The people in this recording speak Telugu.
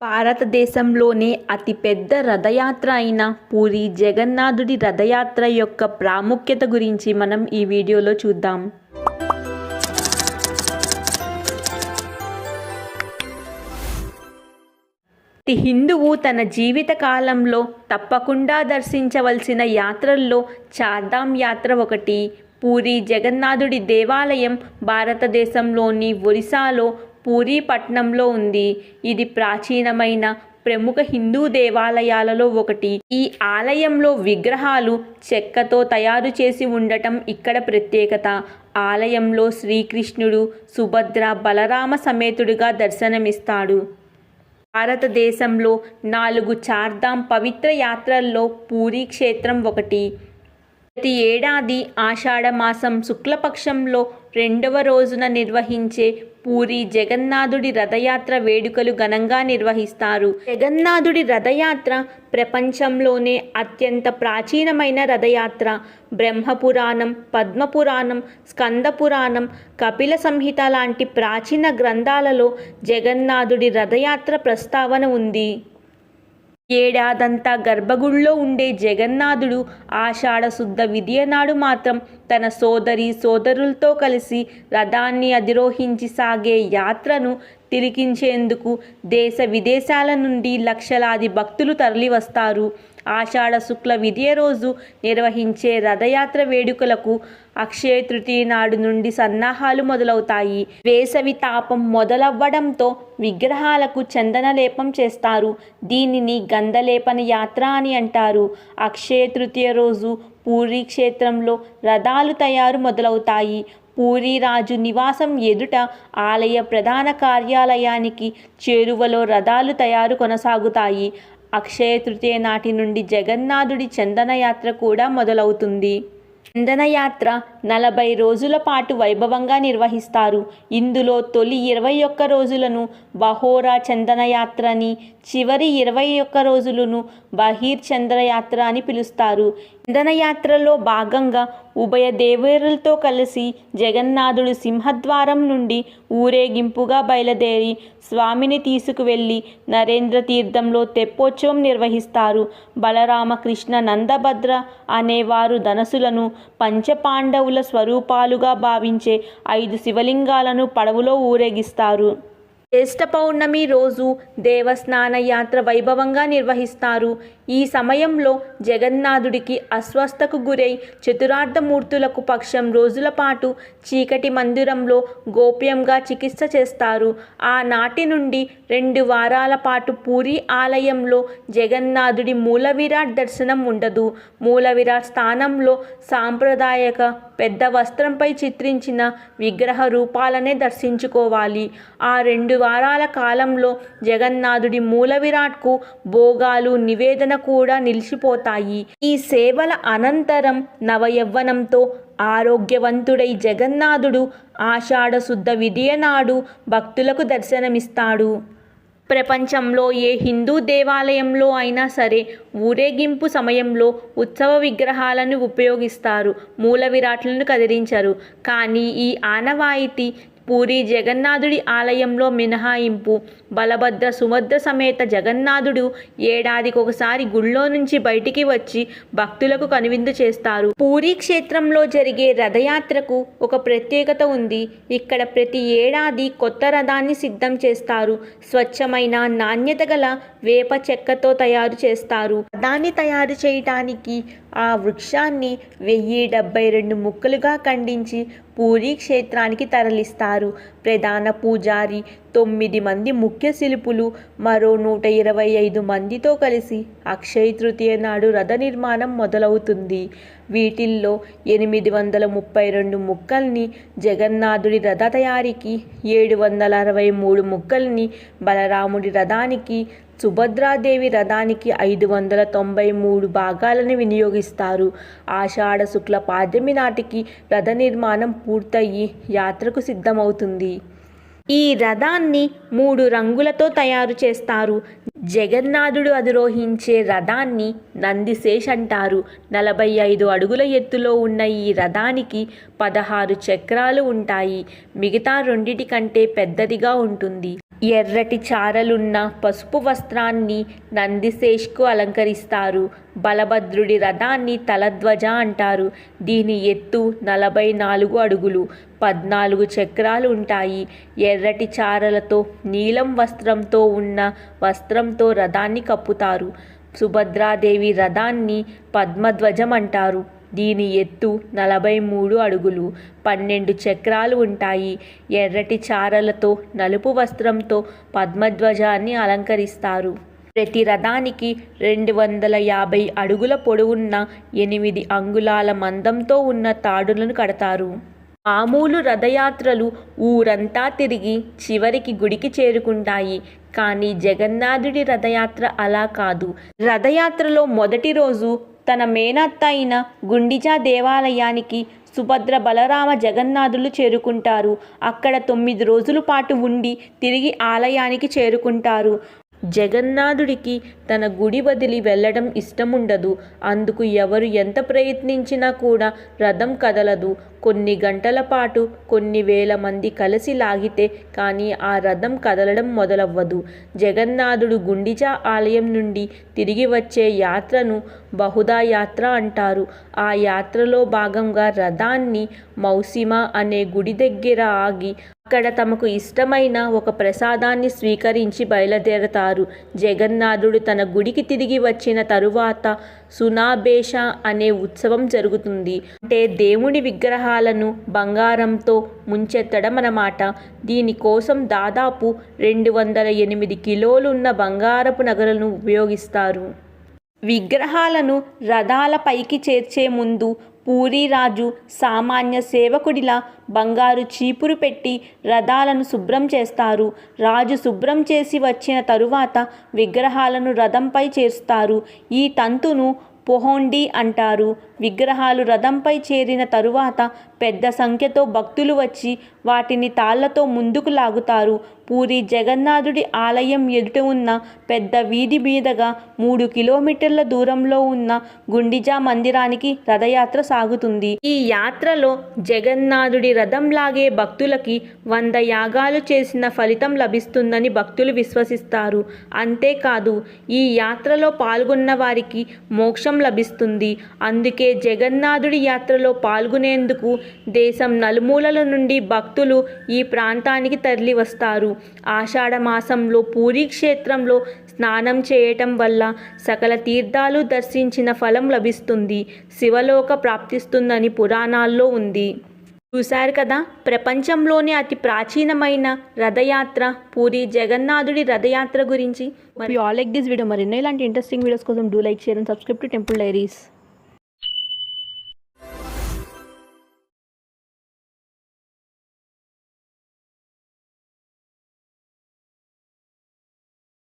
భారతదేశంలోనే అతిపెద్ద రథయాత్ర అయిన పూరి జగన్నాథుడి రథయాత్ర యొక్క ప్రాముఖ్యత గురించి మనం ఈ వీడియోలో చూద్దాం. ప్రతి హిందువు తన జీవిత కాలంలో తప్పకుండా దర్శించవలసిన యాత్రల్లో చార్ధామ్ యాత్ర ఒకటి పూరి జగన్నాథుడి దేవాలయం భారతదేశంలోని ఒరిస్సాలో పూరీ పట్టణంలో ఉంది. ఇది ప్రాచీనమైన ప్రముఖ హిందూ దేవాలయాలలో ఒకటి. ఈ ఆలయంలో విగ్రహాలు చెక్కతో తయారు చేసి ఉండటం ఇక్కడ ప్రత్యేకత. ఆలయంలో శ్రీకృష్ణుడు సుభద్ర బలరామ సమేతుడిగా దర్శనమిస్తాడు. భారతదేశంలో నాలుగు చార్ధాం పవిత్ర యాత్రల్లో పూరీ క్షేత్రం ఒకటి. ప్రతి ఏడాది ఆషాఢ మాసం శుక్లపక్షంలో రెండవ రోజున నిర్వహించే పూరి జగన్నాథుడి రథయాత్ర వేడుకలు ఘనంగా నిర్వహిస్తారు. జగన్నాథుడి రథయాత్ర ప్రపంచంలోనే అత్యంత ప్రాచీనమైన రథయాత్ర. బ్రహ్మపురాణం పద్మపురాణం స్కందపురాణం కపిల సంహిత లాంటి ప్రాచీన గ్రంథాలలో జగన్నాథుడి రథయాత్ర ప్రస్తావన ఉంది. ఏడాదంతా గర్భగుడిలో ఉండే జగన్నాథుడు ఆషాఢశుద్ధ శుద్ధ నాడు మాత్రం తన సోదరి సోదరులతో కలిసి రథాన్ని అధిరోహించి సాగే యాత్రను తిరిగించేందుకు దేశ విదేశాల నుండి లక్షలాది భక్తులు తరలివస్తారు. ఆషాఢ శుక్ల విద్య రోజు నిర్వహించే రథయాత్ర వేడుకలకు అక్షయ తృతీయ నాడు నుండి సన్నాహాలు మొదలవుతాయి. వేసవి తాపం మొదలవ్వడంతో విగ్రహాలకు చందనలేపం చేస్తారు. దీనిని గంధలేపన యాత్ర అని అంటారు. అక్షయ తృతీయ రోజు పూరీ క్షేత్రంలో రథాలు తయారు మొదలవుతాయి. పూరీ రాజు నివాసం ఎదుట ఆలయ ప్రధాన కార్యాలయానికి చేరువలో రథాలు తయారు కొనసాగుతాయి. అక్షయ తృతీయ నాటి నుండి జగన్నాథుడి చందనయాత్ర కూడా మొదలవుతుంది. చందనయాత్ర నలభై రోజుల పాటు వైభవంగా నిర్వహిస్తారు. ఇందులో తొలి ఇరవై ఒక్క రోజులను బహోరా చందనయాత్రని చివరి ఇరవై ఒక్క రోజులను బహీర్ చంద్రయాత్ర అని పిలుస్తారు. చందనయాత్రలో భాగంగా ఉభయ దేవేరులతో కలిసి జగన్నాథుడు సింహద్వారం నుండి ఊరేగింపుగా బయలుదేరి స్వామిని తీసుకువెళ్ళి నరేంద్ర తీర్థంలో తెప్పోత్సవం నిర్వహిస్తారు. బలరామకృష్ణ నందభద్ర అనేవారు ధనసులను పంచపాండవుల స్వరూపాలుగా భావించే ఐదు శివలింగాలను పడవలో ఊరేగిస్తారు. జ్యేష్ఠ పౌర్ణమి రోజు దేవస్నాన యాత్ర వైభవంగా నిర్వహిస్తారు. ఈ సమయంలో జగన్నాథుడికి అస్వస్థకు గురై చతురార్థమూర్తులకు పక్షం రోజుల పాటు చీకటి మందిరంలో గోప్యంగా చికిత్స చేస్తారు. ఆనాటి నుండి రెండు వారాల పాటు పూరి ఆలయంలో జగన్నాథుడి మూల విరాట్ దర్శనం ఉండదు. మూల విరాట్ స్థానంలో సాంప్రదాయక పెద్ద వస్త్రంపై చిత్రించిన విగ్రహ రూపాలనే దర్శించుకోవాలి. ఆ రెండు వారాల కాలంలో జగన్నాథుడి మూల విరాట్కు భోగాలు నివేదన కూడా నిలిచిపోతాయి. ఈ సేవల అనంతరం నవయవ్వనంతో ఆరోగ్యవంతుడై జగన్నాథుడు ఆషాఢశుద్ధ శుద్ధ భక్తులకు దర్శనమిస్తాడు. ప్రపంచంలో ఏ హిందూ దేవాలయంలో అయినా సరే ఊరేగింపు సమయంలో ఉత్సవ విగ్రహాలను ఉపయోగిస్తారు. మూల విరాట్లను కదిలించరు. కానీ ఈ ఆనవాయితీ పూరి జగన్నాథుడి ఆలయంలో మినహాయింపు. బలభద్ర సుభద్ర సమేత జగన్నాథుడు ఏడాదికి ఒకసారి గుళ్ళో నుంచి బయటికి వచ్చి భక్తులకు కనువిందు చేస్తారు. పూరీ క్షేత్రంలో జరిగే రథయాత్రకు ఒక ప్రత్యేకత ఉంది. ఇక్కడ ప్రతి ఏడాది కొత్త రథాన్ని సిద్ధం చేస్తారు. స్వచ్ఛమైన నాణ్యత గల వేప చెక్కతో తయారు చేస్తారు. రథాన్ని తయారు చేయటానికి ఆ వృక్షాన్ని వెయ్యి డెబ్బై రెండు ముక్కలుగా ఖండించి పూరీ క్షేత్రానికి తరలిస్తారు. ప్రధాన పూజారి తొమ్మిది మంది ముఖ్య శిల్పులు మరో నూట ఇరవై ఐదు మందితో కలిసి అక్షయ తృతీయ నాడు రథ నిర్మాణం మొదలవుతుంది. వీటిల్లో ఎనిమిది వందల ముప్పై రెండు ముక్కల్ని జగన్నాథుడి రథ తయారీకి ఏడు వందల అరవై మూడు ముక్కల్ని బలరాముడి రథానికి సుభద్రాదేవి రథానికి ఐదు వందల తొంభై మూడు భాగాలను వినియోగిస్తారు. ఆషాఢ శుక్ల పాద్యమి నాటికి రథ నిర్మాణం పూర్తయి యాత్రకు సిద్ధమవుతుంది. ఈ రథాన్ని మూడు రంగులతో తయారు చేస్తారు. జగన్నాథుడు అధిరోహించే రథాన్ని నందిశేష్ అంటారు. నలభై ఐదు అడుగుల ఎత్తులో ఉన్న ఈ రథానికి పదహారు చక్రాలు ఉంటాయి. మిగతా రెండిటి కంటే పెద్దదిగా ఉంటుంది. ఎర్రటి చారలున్న పసుపు వస్త్రాన్ని నందిశేష్కు అలంకరిస్తారు. బలభద్రుడి రథాన్ని తలధ్వజ అంటారు. దీని ఎత్తు నలభై నాలుగు అడుగులు పద్నాలుగు చక్రాలు ఉంటాయి. ఎర్రటి చారలతో నీలం వస్త్రంతో ఉన్న వస్త్రంతో రథాన్ని కప్పుతారు. సుభద్రాదేవి రథాన్ని పద్మధ్వజం అంటారు. దీని ఎత్తు నలభై మూడు అడుగులు. పన్నెండు చక్రాలు ఉంటాయి. ఎర్రటి చారలతో నలుపు వస్త్రంతో పద్మధ్వజాన్ని అలంకరిస్తారు. ప్రతి రథానికి రెండు వందల యాభై అడుగుల పొడవున్న ఎనిమిది అంగుళాల మందంతో ఉన్న తాడులను కడతారు. మామూలు రథయాత్రలు ఊరంతా తిరిగి చివరికి గుడికి చేరుకుంటాయి. కానీ జగన్నాథుడి రథయాత్ర అలా కాదు. రథయాత్రలో మొదటి రోజు తన మేనత్త అయిన గుండిజా దేవాలయానికి సుభద్ర బలరామ జగన్నాథులు చేరుకుంటారు. అక్కడ తొమ్మిది రోజుల పాటు ఉండి తిరిగి ఆలయానికి చేరుకుంటారు. జగన్నాథుడికి తన గుడి వదిలి వెళ్ళడం ఇష్టముండదు. అందుకు ఎవరు ఎంత ప్రయత్నించినా కూడా రథం కదలదు. కొన్ని గంటల పాటు కొన్ని వేల మంది కలిసి లాగితే కానీ ఆ రథం కదలడం మొదలవ్వదు. జగన్నాథుడు గుండిచా ఆలయం నుండి తిరిగి వచ్చే యాత్రను బహుదా యాత్ర అంటారు. ఆ యాత్రలో భాగంగా రథాన్ని మౌసిమ అనే గుడి దగ్గర ఆగి అక్కడ తమకు ఇష్టమైన ఒక ప్రసాదాన్ని స్వీకరించి బయలుదేరతారు. జగన్నాథుడు తన గుడికి తిరిగి వచ్చిన తరువాత సునాభేష అనే ఉత్సవం జరుగుతుంది. అంటే దేవుని విగ్రహాలను బంగారంతో ముంచెత్తడం అన్నమాట. దీనికోసం దాదాపు రెండు వందల ఎనిమిది కిలోలున్న బంగారపు నగలను ఉపయోగిస్తారు. విగ్రహాలను రథాల పైకి చేర్చే ముందు పూరీరాజు సామాన్య సేవకుడిలా బంగారు చీపురు పెట్టి రథాలను శుభ్రం చేస్తారు. రాజు శుభ్రం చేసి వచ్చిన తరువాత విగ్రహాలను రథంపై చేరుస్తారు. ఈ తంతును పొహోండి అంటారు. విగ్రహాలు రథంపై చేరిన తరువాత పెద్ద సంఖ్యతో భక్తులు వచ్చి వాటిని తాళ్ళతో ముందుకు లాగుతారు. పూరి జగన్నాథుడి ఆలయం ఎదుట ఉన్న పెద్ద వీధి మీదగా మూడు కిలోమీటర్ల దూరంలో ఉన్న గుండిజా మందిరానికి రథయాత్ర సాగుతుంది. ఈ యాత్రలో జగన్నాథుడి రథం లాగే భక్తులకి వంద యాగాలు చేసిన ఫలితం లభిస్తుందని భక్తులు విశ్వసిస్తారు. అంతేకాదు ఈ యాత్రలో పాల్గొన్న వారికి మోక్షం లభిస్తుంది. అందుకే జగన్నాథుడి యాత్రలో పాల్గొనేందుకు దేశం నలుమూలల నుండి భక్తులు ఈ ప్రాంతానికి తరలి వస్తారు. ఆషాఢ మాసంలో పూరీ క్షేత్రంలో స్నానం చేయటం వల్ల సకల తీర్థాలు దర్శించిన ఫలం లభిస్తుంది. శివలోక ప్రాప్తిస్తుందని పురాణాల్లో ఉంది. చూశారు కదా? ప్రపంచంలోనే అతి ప్రాచీనమైన రథయాత్ర పూరి జగన్నాథుడి రథయాత్ర గురించి. మరి ఆల్ లైక్ దిస్ వీడియో మరి ఇలాంటి ఇంట్రెస్టింగ్ వీడియోస్ కోసం do like share and subscribe to Temple Diaries